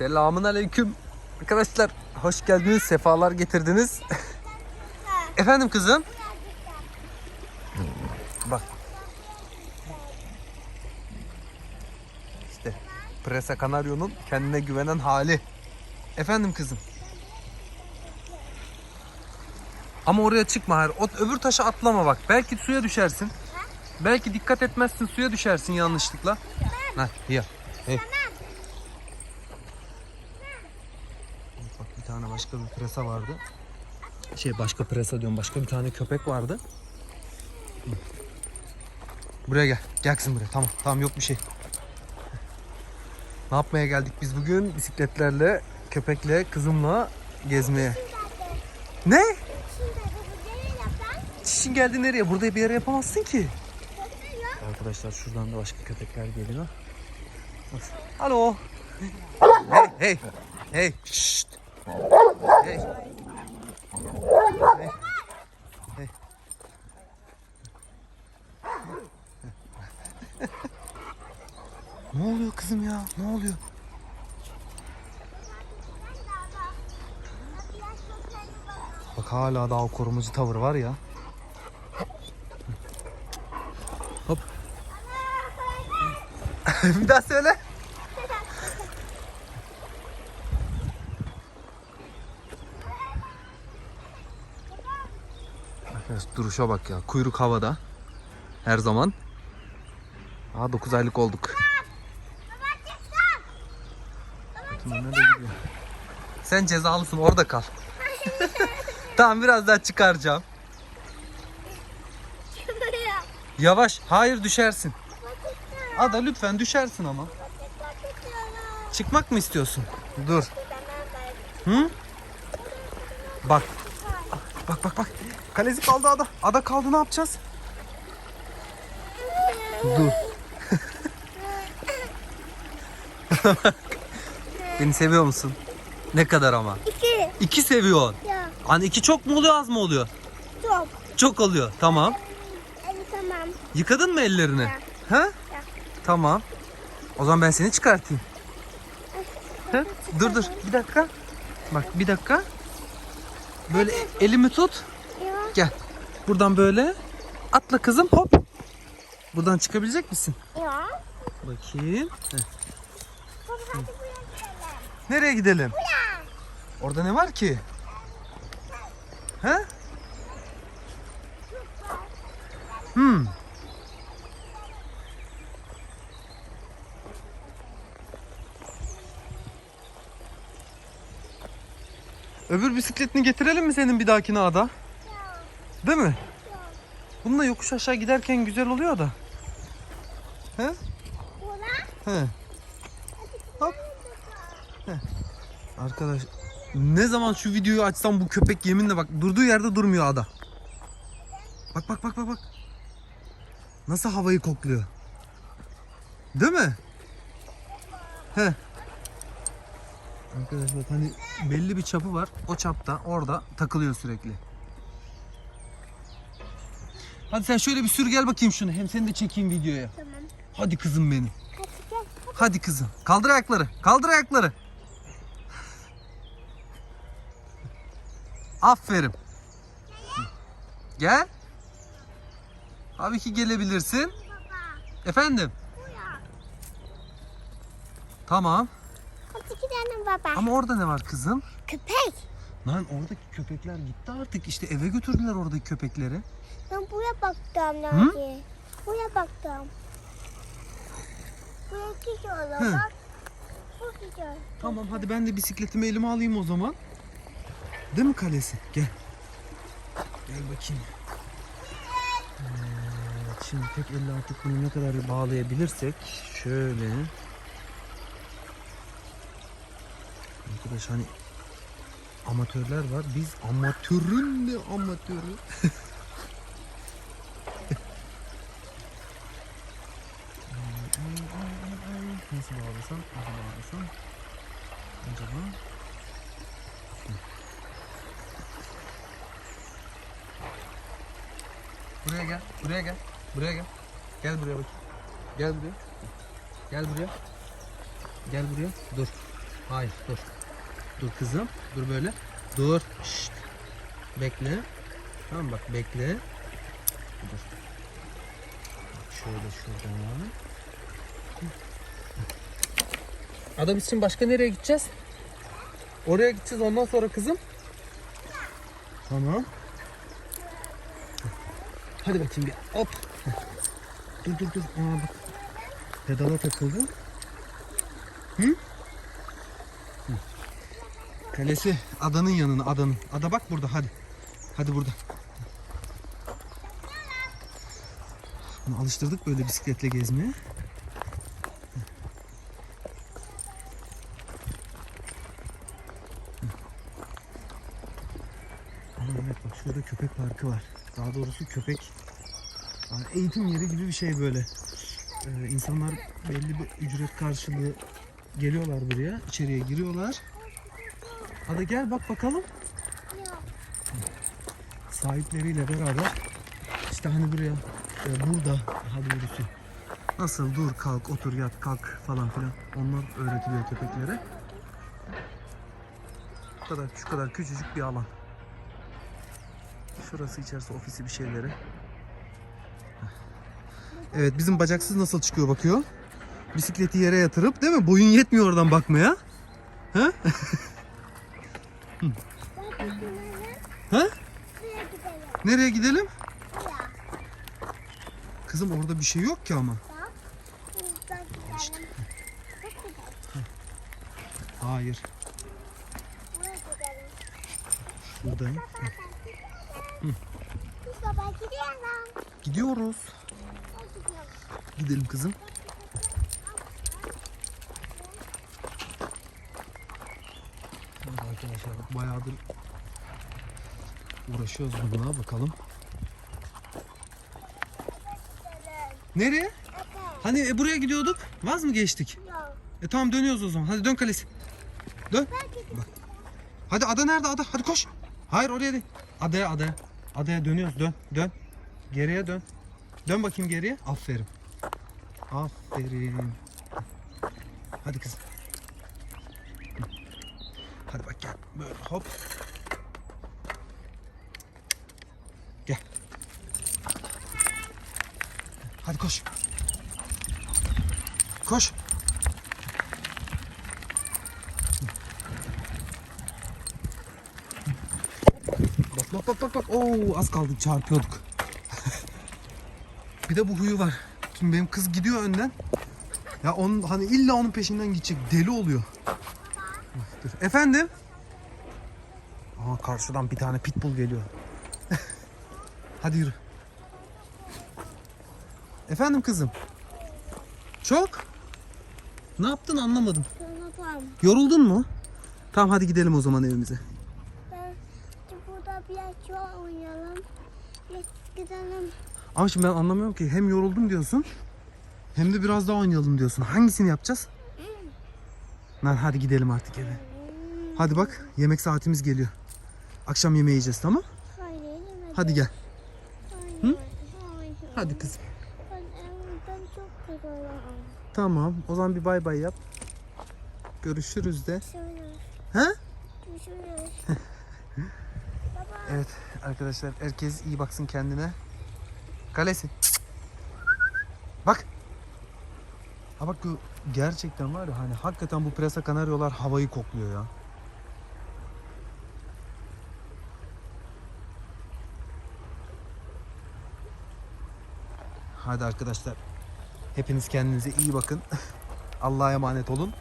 Selamun aleyküm. Arkadaşlar hoş geldiniz, sefalar getirdiniz. Efendim kızım? Bak. İşte Presa Canaryon'un kendine güvenen hali. Efendim kızım? Ama oraya çıkma hayır. O öbür taşa atlama bak. Belki suya düşersin. Belki dikkat etmezsin suya düşersin yanlışlıkla. Ha, ya. Hey. Bak bir tane başka bir presa vardı. Şey başka presa diyorum. Başka bir tane köpek vardı. Buraya gel. Gel kızım buraya. Tamam. Tamam yok bir şey. Ne yapmaya geldik biz bugün? Bisikletlerle, köpekle, kızımla gezmeye. Ne? Çişin geldi nereye? Burada bir yere yapamazsın ki. Arkadaşlar şuradan da başka köpekler geliyor. Alo. Hey hey. Hey. Şşt. Ne oluyor kızım ya? Ne oluyor? Bak hala daha o korumacı tavır var ya. Hop. bir daha söyle. Duruşa bak ya. Kuyruk havada. Her zaman. Aa 9 aylık olduk. Nereye gidiyor? Sen cezalısın orada kal. tamam biraz daha çıkaracağım. Yavaş. Hayır düşersin. Ada lütfen düşersin ama. Çıkmak mı istiyorsun? Dur. Hı? Bak. Bak bak bak. Kalesi kaldı ada. Ada kaldı ne yapacağız? Dur. Beni seviyor musun? Ne kadar ama? İki. İki seviyorsun. Ya. Hani iki çok mu oluyor az mı oluyor? Çok. Çok oluyor. Tamam. Evet tamam. Yıkadın mı ellerini? Ha? Ya. Tamam. O zaman ben seni çıkartayım. Ha? Dur dur bir dakika. Bak bir dakika. Böyle elimi tut. Gel. Buradan böyle. Atla kızım hop. Buradan çıkabilecek misin? Ya. Bakayım. Heh. Nereye gidelim? Orada ne var ki? He? Hmm. Öbür bisikletini getirelim mi senin bir dahakine ada? Değil mi? Bununla yokuş aşağı giderken güzel oluyor da. He? He. Hop. He. Arkadaş ne zaman şu videoyu açsam bu köpek yeminle bak durduğu yerde durmuyor ada. Bak bak bak bak bak. Nasıl havayı kokluyor. Değil mi? He. Arkadaş bak hani belli bir çapı var. O çapta orada takılıyor sürekli. Hadi sen şöyle bir sür gel bakayım şunu. Hem seni de çekeyim videoya. Tamam. Hadi kızım benim. Hadi gel. Hadi kızım. Kaldır ayakları. Kaldır ayakları. Aferin. Gel. Tabii ki gelebilirsin. Baba. Efendim? Buraya. Tamam. Hadi gidelim baba. Ama orada ne var kızım? Köpek. Lan oradaki köpekler gitti artık. İşte eve götürdüler oradaki köpekleri. Ben buraya baktım Nagi. Buraya baktım. Buraya gidiyorlar Hı. bak. Tamam hadi ben de bisikletimi elime alayım o zaman. Değil mi kalesi? Gel. Gel bakayım. Evet, şimdi tek elle artık bunu ne kadar bağlayabilirsek şöyle. Arkadaş hani amatörler var. Biz amatörün de amatörü. Nasıl bağlasam? Nasıl bağlasam? Acaba? Buraya gel. Buraya gel. Buraya gel. Gel buraya bak. Gel buraya. Gel buraya. Gel buraya. Dur. Hayır dur. Dur kızım. Dur böyle. Dur. Şşt. Bekle. Tamam bak bekle. Dur. Şöyle şuradan. Adam için başka nereye gideceğiz? Oraya gideceğiz ondan sonra kızım. Tamam. Hadi bakayım bir hop. Dur dur dur. Aa bak. Pedala takıldı. Hı. Kalesi adanın yanına adanın. Ada bak burada hadi. Hadi burada. Bunu alıştırdık böyle bisikletle gezmeye. Evet bak şurada köpek parkı var. Daha doğrusu köpek eğitim yeri gibi bir şey böyle. Ee, insanlar belli bir ücret karşılığı geliyorlar buraya. içeriye giriyorlar. Hadi gel bak bakalım. Sahipleriyle beraber işte hani buraya e, burada daha doğrusu nasıl dur kalk otur yat kalk falan filan onlar öğretiliyor köpeklere. Bu kadar şu kadar küçücük bir alan. Şurası içerisi ofisi bir şeyleri. Evet bizim bacaksız nasıl çıkıyor bakıyor. Bisikleti yere yatırıp değil mi? Boyun yetmiyor oradan bakmaya. Ha? ha? Nereye gidelim? Kızım orada bir şey yok ki ama. Gidelim. Hayır. Gidelim. Gidiyoruz. Gidelim kızım. Bak bayağıdır uğraşıyoruz bununla bakalım. Nereye? Hani e, buraya gidiyorduk. Vaz mı geçtik? Yok. E tamam dönüyoruz o zaman. Hadi dön kalesi. Dön. Bak. Hadi ada nerede ada? Hadi koş. Hayır oraya değil. Adaya adaya. Adaya dönüyoruz. Dön. Dön. Geriye dön. Dön bakayım geriye. Aferin. Aferin. Hadi kızım. Hadi bak gel. Böyle hop. Gel. Hadi koş. Koş. Bak bak bak bak bak. Oo az kaldı çarpıyorduk. bir de bu huyu var. Şimdi benim kız gidiyor önden. Ya onun hani illa onun peşinden gidecek. Deli oluyor. Efendim? Karşıdan bir tane pitbull geliyor. Hadi yürü. Efendim kızım? Çok? Ne yaptın anlamadım. Tamam. Yoruldun mu? Tamam hadi gidelim o zaman evimize. Ben burada biraz çok oynayalım. Biraz gidelim. Ama şimdi ben anlamıyorum ki hem yoruldum diyorsun hem de biraz daha oynayalım diyorsun. Hangisini yapacağız? Lan hadi gidelim artık eve. Hadi bak yemek saatimiz geliyor. Akşam yemeği yiyeceğiz tamam? Hayır, yemedim. Hadi gel. Hayır, hayır. Hadi kızım. Ben evden çok. Tamam o zaman bir bay bay yap. Görüşürüz de. He? Evet arkadaşlar herkes iyi baksın kendine. Kalesi. Bak. Ha bak gerçekten var ya hani hakikaten bu presa kanaryolar havayı kokluyor ya. Hadi arkadaşlar. Hepiniz kendinize iyi bakın. Allah'a emanet olun.